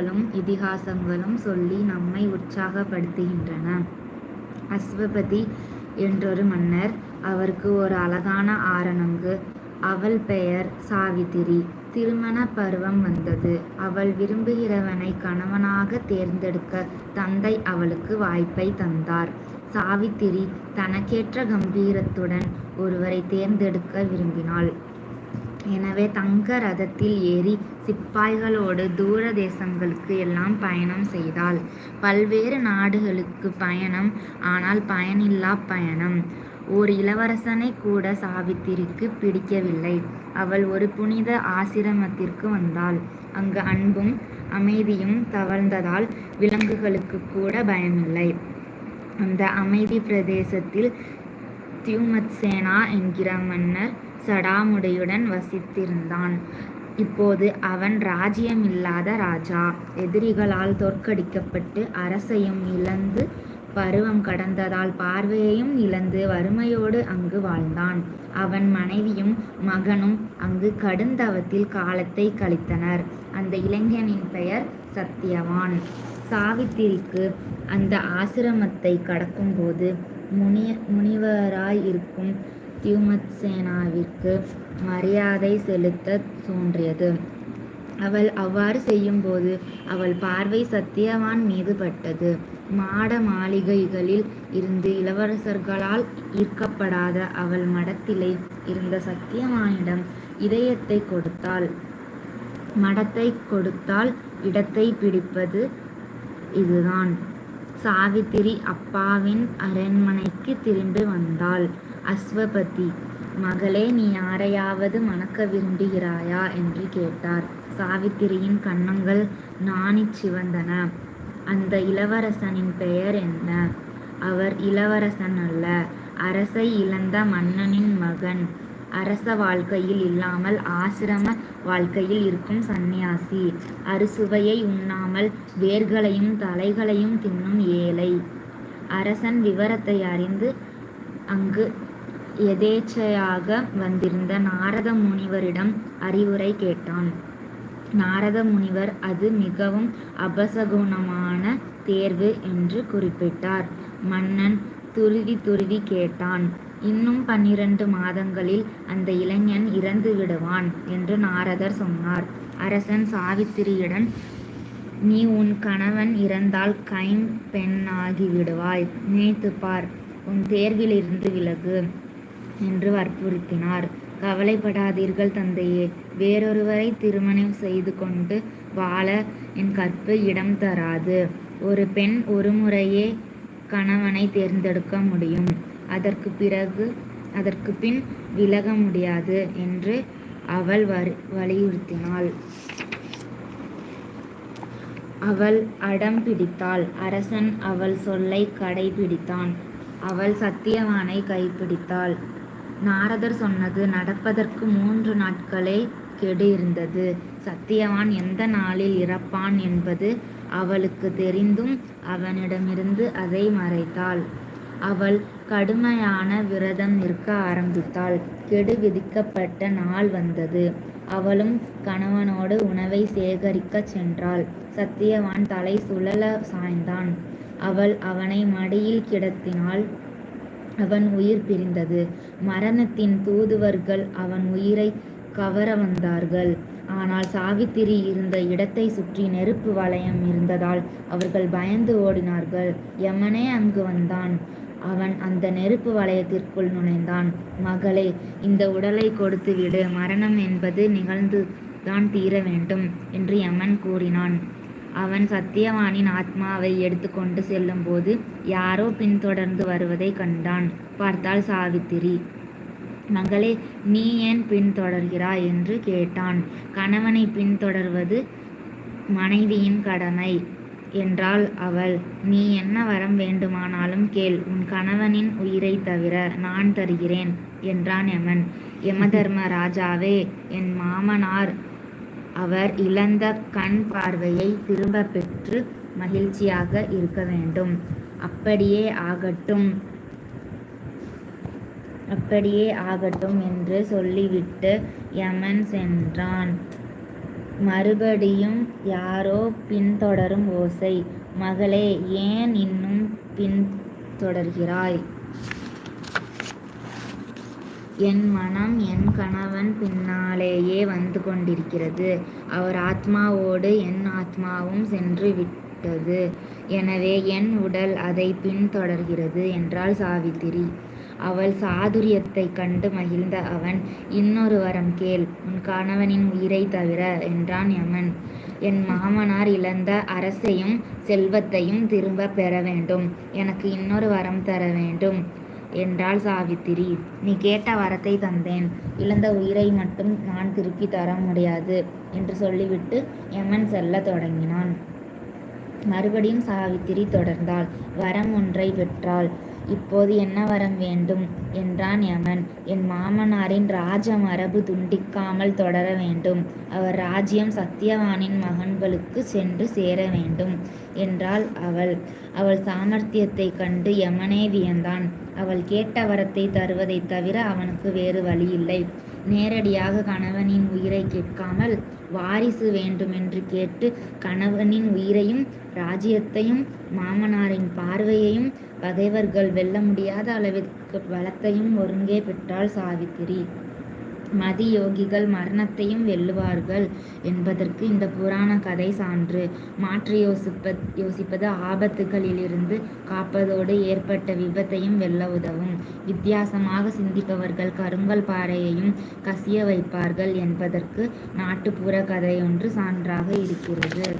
புராணங்களும் இதிகாசங்களும் சொல்லி நம்மை உற்சாகப்படுத்துகின்றன. அஸ்வபதி என்றொரு மன்னர். அவருக்கு ஒரு அழகான ஆரணங்கு. அவள் பெயர் சாவித்திரி. திருமணப் பருவம் வந்தது. அவள் விரும்புகிறவனை கணவனாக தேர்ந்தெடுக்க தந்தை அவளுக்கு வாய்ப்பை தந்தார். சாவித்திரி தனக்கேற்ற கம்பீரத்துடன் ஒருவரை தேர்ந்தெடுக்க விரும்பினாள். எனவே தங்க ரதத்தில் ஏறி சிப்பாய்களோடு தூர தேசங்களுக்கு எல்லாம் பயணம் செய்தாள். பல்வேறு நாடுகளுக்கு பயணம். ஆனால் பயனில்லா பயணம். ஓர் இளவரசனை கூட சாவித்திரிக்கு பிடிக்கவில்லை. அவள் ஒரு புனித ஆசிரமத்திற்கு வந்தாள். அங்கு அன்பும் அமைதியும் தவழ்ந்ததால் விலங்குகளுக்கு கூட பயமில்லை. அந்த அமைதி பிரதேசத்தில் தியுமத்சேனா என்கிற மன்னர் சடாமுடியுடன் வசித்திருந்தான். இப்போது அவன் ராஜ்யமில்லாத ராஜா. எதிரிகளால் தோற்கடிக்கப்பட்டு அரசையும் இழந்து பருவம் கடந்ததால் பார்வையையும் இழந்து வறுமையோடு அங்கு வாழ்ந்தான். அவன் மனைவியும் மகனும் அங்கு கடுந்தவத்தில் காலத்தைக் கழித்தனர். அந்த இளைஞனின் பெயர் சத்தியவான். சாவித்திரிக்கு அந்த ஆசிரமத்தைக் கடக்கும்போது முனிவராய் இருக்கும் தியுமத்சேனாவிற்கு மரியாதை செலுத்தத் தோன்றியது. அவள் அவ்வாறு செய்யும்போது அவள் பார்வை சத்தியவான் மீது பட்டது. மாட மாளிகைகளில் இருந்து இளவரசர்களால் ஈர்க்கப்படாத அவள் மடத்திலே இருந்த சத்தியவானிடம் இதயத்தை கொடுத்தாள். மடத்தை கொடுத்தால் இடத்தை பிடிப்பது இதுதான். சாவித்திரி அப்பாவின் அரண்மனைக்கு திரும்பி வந்தாள். அஸ்வபதி மகளே நீ யாரையாவது மணக்க விரும்புகிறாயா? என்று கேட்டார். சாவித்திரியின் கன்னங்கள் நாணிச் சிவந்தன. அந்த இளவரசனின் பெயர் என்ன? அவர் இளவரசன் அல்ல. அரசை இழந்த மன்னனின் மகன். அரச வாழ்க்கையில் இல்லாமல் ஆசிரம வாழ்க்கையில் இருக்கும் சந்நியாசி. அறுசுவையை உண்ணாமல் வேர்களையும் தலைகளையும் தின்னும் ஏழை. அரசன் விவரத்தை அறிந்து அங்கு எதேச்சையாக வந்திருந்த நாரத முனிவரிடம் அறிவுரை கேட்டான். நாரத முனிவர் அது மிகவும் அபசகுணமான தேர்வு என்று குறிப்பிட்டார். மன்னன் துருவி துருவி கேட்டான். இன்னும் பன்னிரண்டு மாதங்களில் அந்த இளைஞன் இறந்து விடுவான் என்று நாரதர் சொன்னார். அரசன் சாவித்திரியிடம் நீ உன் கணவன் இறந்தால் கைம் கைம்பெண்ணாகிவிடுவாய். நினைத்துப் பார். உன் தேர்விலிருந்து விலகு. என்று வற்புறுத்தினார். கவலைப்படாதீர்கள் தந்தையே. வேறொருவரை திருமணம் செய்து கொண்டு வாழ என் கற்பு இடம் தராது. ஒரு பெண் ஒரு முறையே கணவனை தேர்ந்தெடுக்க முடியும். அதற்குப் பின் விலக முடியாது என்று அவள் வலியுறுத்தினாள். அவள் அடம் பிடித்தாள். அரசன் அவள் சொல்லை கடைப்பிடித்தான். அவள் சத்தியவானை கைப்பிடித்தாள். நாரதர் சொன்னது நடப்பதற்கு மூன்று நாட்களே கெடு இருந்தது. சத்தியவான் எந்த நாளில் இறப்பான் என்பது அவளுக்கு தெரிந்தும் அவனிடமிருந்து அதை மறைத்தாள். அவள் கடுமையான விரதம் நிற்க ஆரம்பித்தாள். கெடு விதிக்கப்பட்ட நாள் வந்தது. அவளும் கணவனோடு உணவை சேகரிக்கச் சென்றாள். சத்தியவான் தலை சுழல சாய்ந்தான். அவள் அவனை மடியில் கிடத்தினாள். அவன் உயிர் பிரிந்தது. மரணத்தின் தூதுவர்கள் அவன் உயிரை கவர வந்தார்கள். ஆனால் சாவித்திரி இருந்த இடத்தை சுற்றி நெருப்பு வளையம் இருந்ததால் அவர்கள் பயந்து ஓடினார்கள். யமனே அங்கு வந்தான். அவன் அந்த நெருப்பு வளையத்திற்குள் நுழைந்தான். மகளே இந்த உடலைக் கொடுத்துவிடு. மரணம் என்பது நிகழ்ந்து தான் தீர வேண்டும் என்று யமன் கூறினான். அவன் சத்தியவானின் ஆத்மாவை எடுத்துக்கொண்டு செல்லும்போது யாரோ பின்தொடர்ந்து வருவதைக் கண்டான். பார்த்தாள் சாவித்திரி. மகளே நீ ஏன் பின்தொடர்கிறாய் என்று கேட்டான். கணவனை பின்தொடர்வது மனைவியின் கடமை என்றாள் அவள். நீ என்ன வரம் வேண்டுமானாலும் கேள். உன் கணவனின் உயிரை தவிர நான் தருகிறேன் என்றான் யமன். யமதர்ம ராஜாவே என் மாமனார் அவர் இழந்த கண் பார்வையை திரும்ப பெற்று மகிழ்ச்சியாக இருக்க வேண்டும். அப்படியே ஆகட்டும் என்று சொல்லிவிட்டு யமன் சென்றான். மறுபடியும் யாரோ பின்தொடரும் ஓசை. மகளே ஏன் இன்னும் பின்தொடர்கிறாய்? என் மனம் என் கணவன் பின்னாலேயே வந்து கொண்டிருக்கிறது. அவர் ஆத்மாவோடு என் ஆத்மாவும் சென்று விட்டது. எனவே என் உடல் அதை பின்தொடர்கிறது என்றாள் சாவித்திரி. அவள் சாதுரியத்தை கண்டு மகிழ்ந்த அவன் இன்னொரு வரம் கேள். உன் கணவனின் உயிரைத் தவிர என்றான் யமன். என் மாமனார் இழந்த அரசையும் செல்வத்தையும் திரும்பப் பெற வேண்டும். எனக்கு இன்னொரு வரம் தர வேண்டும் என்றாள் சாவித்திரி. நீ கேட்ட வரத்தை தந்தேன். இழந்த உயிரை மட்டும் நான் திருப்பி தர முடியாது என்று சொல்லிவிட்டு யமன் செல்ல தொடங்கினான். மறுபடியும் சாவித்திரி தொடர்ந்தாள். வரம் ஒன்றை பெற்றாள். இப்போது என்ன வரம் வேண்டும்? என்றான் யமன். என் மாமனாரின் ராஜ மரபு துண்டிக்காமல் தொடர வேண்டும். அவர் ராஜ்யம் சத்தியவானின் மகன்களுக்கு சென்று சேர வேண்டும் என்றாள் அவள். அவள் சாமர்த்தியத்தைக் கண்டு யமனே வியந்தான். அவள் கேட்ட வரத்தை தருவதைத் தவிர அவனுக்கு வேறு வழியில்லை. நேரடியாக கணவனின் உயிரை கேட்காமல் வாரிசு வேண்டுமென்று கேட்டு கணவனின் உயிரையும் ராஜ்யத்தையும் மாமனாரின் பார்வையையும் பகைவர்கள் வெல்ல முடியாத அளவிற்கு பலத்தையும் ஒருங்கே பெற்றாள் சாவித்திரி. மதி யோகிகள் மரணத்தையும் வெல்லுவார்கள் என்பதற்கு இந்த புராண கதை சான்று. மாற்றி யோசிப்பது ஆபத்துகளிலிருந்து காப்பதோடு ஏற்பட்ட விபத்தையும் வெல்ல உதவும். வித்தியாசமாக சிந்திப்பவர்கள் கருங்கல் பாறையையும் கசிய வைப்பார்கள் என்பதற்கு நாட்டுப்புற கதையொன்று சான்றாக இருக்கிறது.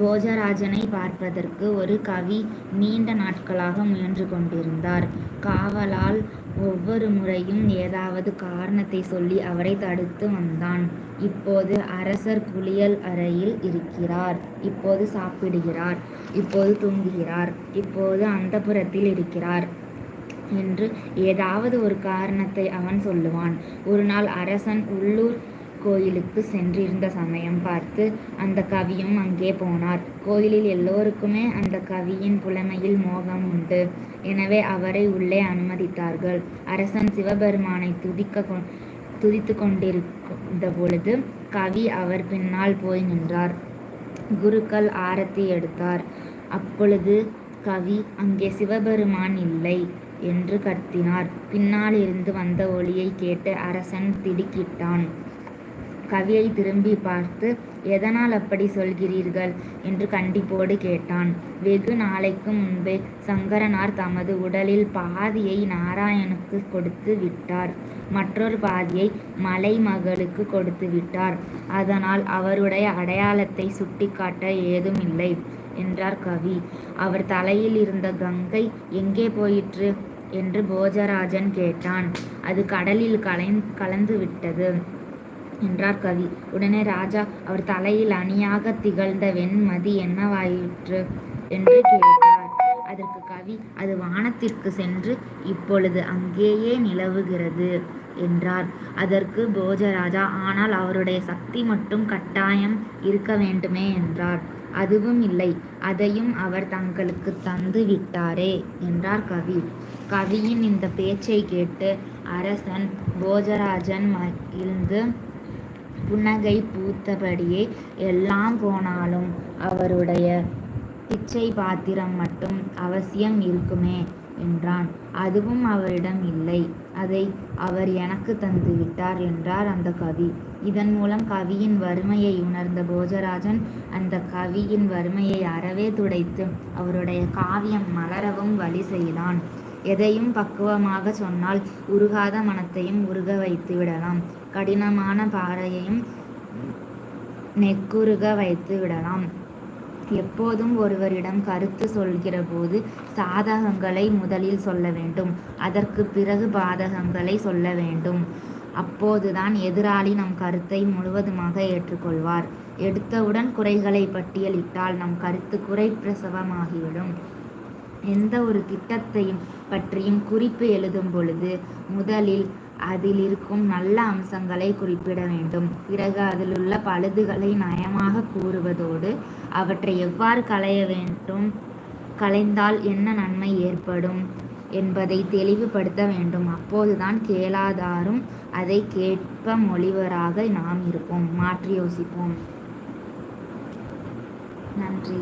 போஜராஜனை பார்ப்பதற்கு ஒரு கவி நீண்ட நாட்களாக முயன்று கொண்டிருந்தார். காவலால் ஒவ்வொரு முறையும் ஏதாவது காரணத்தை சொல்லி அவரை தடுத்து வந்தான். இப்போது அரசர் குளியல் அறையில் இருக்கிறார். இப்போது சாப்பிடுகிறார். இப்போது தூங்குகிறார். இப்போது அந்தபுரத்தில் இருக்கிறார் என்று ஏதாவது ஒரு காரணத்தை அவன் சொல்லுவான். ஒரு நாள் அரசன் உள்ளூர் கோயிலுக்கு சென்றிருந்த சமயம் பார்த்து அந்த கவியும் அங்கே போனார். கோயிலில் எல்லோருக்குமே அந்த கவியின் புலமையில் மோகம் உண்டு. எனவே அவரை உள்ளே அனுமதித்தார்கள். அரசன் சிவபெருமானைத் கொண்டிருந்த பொழுது கவி அவர் பின்னால் போய் நின்றார். குருக்கள் ஆரத்தி எடுத்தார். அப்பொழுது கவி அங்கே சிவபெருமான் இல்லை என்று கத்தினார். பின்னாலிருந்து வந்த ஒளியை கேட்டு அரசன் திடுக்கிட்டான். கவியை திரும்பிப் பார்த்து எதனால் அப்படி சொல்கிறீர்கள்? என்று கண்டிப்போடு கேட்டான். வெகு நாளைக்கு முன்பே சங்கரனார் தமது உடலில் பாதியை நாராயணுக்கு கொடுத்து விட்டார். மற்றொரு பாதியை மலைமகளுக்கு கொடுத்து விட்டார். அதனால் அவருடைய அடையாளத்தை சுட்டிக்காட்ட ஏதும் இல்லை என்றார் கவி. அவர் தலையில் இருந்த கங்கை எங்கே போயிற்று? என்று போஜராஜன் கேட்டான். அது கடலில் கலை கலந்து விட்டது என்றார் கவி. உடனே ராஜா அவர் தலையில் அணியாக திகழ்ந்த வெண்மதி என்னவாயிற்று? என்று கேட்டார். அதற்கு கவி அது வானத்திற்கு சென்று இப்பொழுது அங்கேயே நிலவுகிறது என்றார். அதற்கு போஜராஜா ஆனால் அவருடைய சக்தி மட்டும் கட்டாயம் இருக்க வேண்டுமே என்றார். அதுவும் இல்லை. அதையும் அவர் தங்களுக்கு தந்து விட்டாரே என்றார் கவி. கவியின் இந்த பேச்சை கேட்டு அரசன் போஜராஜன் மகிழ்ந்து புன்னகை பூத்தபடியே எல்லாம் போனாலும் அவருடைய பிச்சை பாத்திரம் மட்டும் அவசியம் இருக்குமே என்றான். அதுவும் அவரிடம் இல்லை. அதை அவர் எனக்கு தந்து விட்டார் என்றார் அந்த கவி. இதன் மூலம் கவியின் வறுமையை உணர்ந்த போஜராஜன் அந்த கவியின் வறுமையை அறவே துடைத்து அவருடைய காவியம் மலரவும் வழி செய்தான். எதையும் பக்குவமாக சொன்னால் உருகாத மனத்தையும் உருக வைத்து விடலாம். கடினமான பாறையையும் நெக்குருக வைத்து விடலாம். எப்போதும் ஒருவரிடம் கருத்து சொல்கிற போது சாதகங்களை முதலில் சொல்ல வேண்டும். அதற்குப் பிறகு பாதகங்களை சொல்ல வேண்டும். அப்போதுதான் எதிராளி நம் கருத்தை முழுவதுமாக ஏற்றுக்கொள்வார் எடுத்தவுடன் குறைகளை பட்டியலிட்டால் நம் கருத்து குறை பிரசவமாகிவிடும் எந்த ஒரு திட்டத்தையும் பற்றியும் குறிப்பு எழுதும் பொழுது முதலில் அதிலிருக்கும் நல்ல அம்சங்களை குறிப்பிட வேண்டும். பிறகு அதிலுள்ள பழுதுகளை நயமாகக் கூறுவதோடு அவற்றை எவ்வாறு களைய வேண்டும் களைந்தால் என்ன நன்மை ஏற்படும் என்பதை தெளிவுபடுத்த வேண்டும். அப்போதுதான் கேளாதாரும் அதை கேட்ப மொழிவராக நாம் இருப்போம். மாற்றி யோசிப்போம். நன்றி.